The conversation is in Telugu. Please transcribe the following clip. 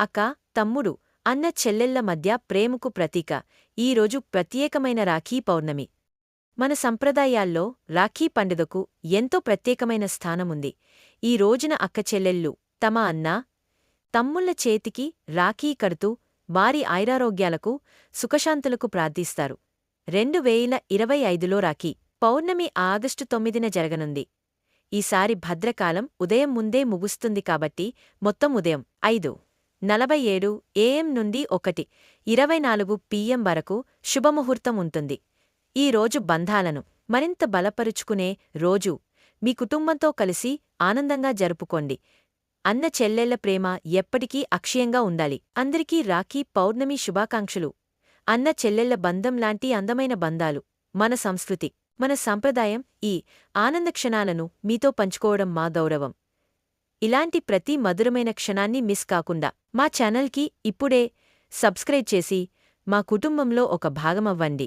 అక్క తమ్ముడు అన్న చెల్లెళ్ళ మధ్య ప్రేమకు ప్రతీక. ఈరోజు ప్రత్యేకమైన రాఖీ పౌర్ణమి. మన సంప్రదాయాల్లో రాఖీ పండుగకు ఎంతో ప్రత్యేకమైన స్థానముంది. ఈ రోజున అక్కచెల్లెళ్ళు తమ అన్నా తమ్ముళ్ళ చేతికి రాఖీ కడుతూ వారి ఐరారోగ్యాలకు సుఖశాంతులకు ప్రార్థిస్తారు. రెండు వేల ఇరవై ఐదులో రాఖీ. పౌర్ణమి ఆగస్టు తొమ్మిదిన జరగనుంది. ఈసారి భద్రకాలం ఉదయం ముందే ముగుస్తుంది కాబట్టి మొత్తం ఉదయం. ఐదు నలభై ఏడు ఏఎం నుండి ఒకటి ఇరవై నాలుగు పిఎం వరకు శుభముహూర్తం ఉంటుంది. ఈ రోజు బంధాలను మరింత బలపరుచుకునే రోజు. మీ కుటుంబంతో కలిసి ఆనందంగా జరుపుకోండి. అన్న చెల్లెళ్ళ ప్రేమ ఎప్పటికీ అక్షయంగా ఉండాలి. అందరికీ రాఖీ పౌర్ణమి శుభాకాంక్షలు. అన్న చెల్లెళ్ళ బంధం లాంటి అందమైన బంధాలు. మన సంస్కృతి మన సంప్రదాయం ఈ ఆనంద క్షణాలను మీతో పంచుకోవడం మా గౌరవం. ఇలాంటి ప్రతి మధురమైన క్షణాన్ని మిస్ కాకుండా మా ఛానల్కి ఇప్పుడే సబ్స్క్రైబ్ చేసి మా కుటుంబంలో ఒక భాగమవ్వండి.